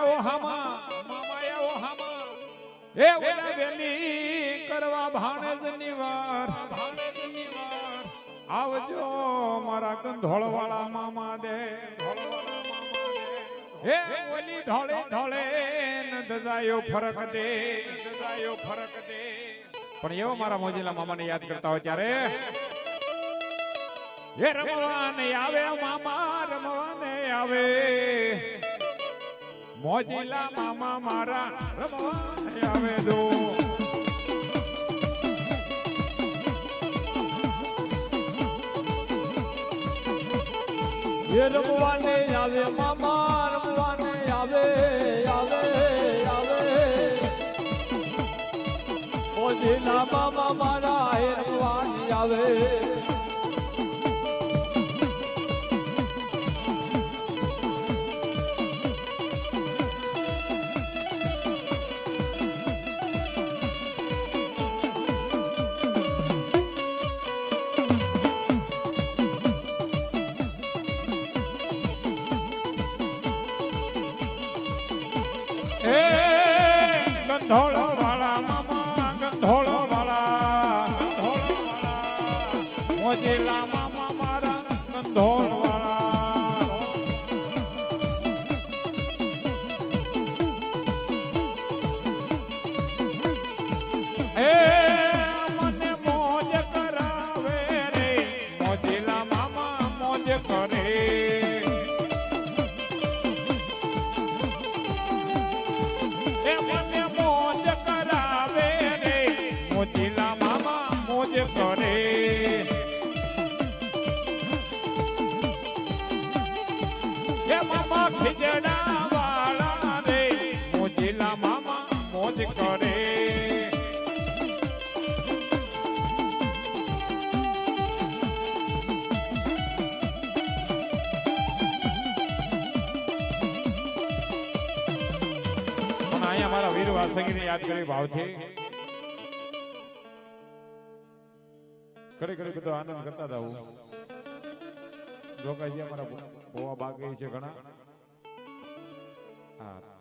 આવો હામા મામા આવો હામા. એ ઓલા વેલી કરવા ભાણેજ નિવાર ભાણેજ નિવાર આવજો મારા ગંધોળ વાળા મામા દે. હે ઓલી ઢોળે ઢોળે દદાયો ફરક દે દદાયો ફરક દે. પણ એવો મારા મોજીલા મામાને યાદ કરતા હોય ત્યારે એ રમવાને આવે, મામા રમવાને આવે. મોજીલા મામા મારા રમવાને આવે દો એ રમવાને આવે, મામા રમવાને આવે આવે આવે. મોજીલા મામા મારા એ રમવાને આવે. ગંધોળ વાળા મામા ગંધોળ વાળા ગંધોળ વાળા મોજીલા મામા મારા ગંધોળ એ મને મોજ કરાવે રે મોજીલા મામા મોજ કરે એ મામા ખીજડા વાળા રે મોજીલા મામા મોજ કરે અહીંયા મારા વીર વાસંગીને યાદ કરી ભાવથી. ઘડી બધો આનંદ કરતા હતા હું જોકાજી અમારા બોવા બાકી છે ઘણા. હા.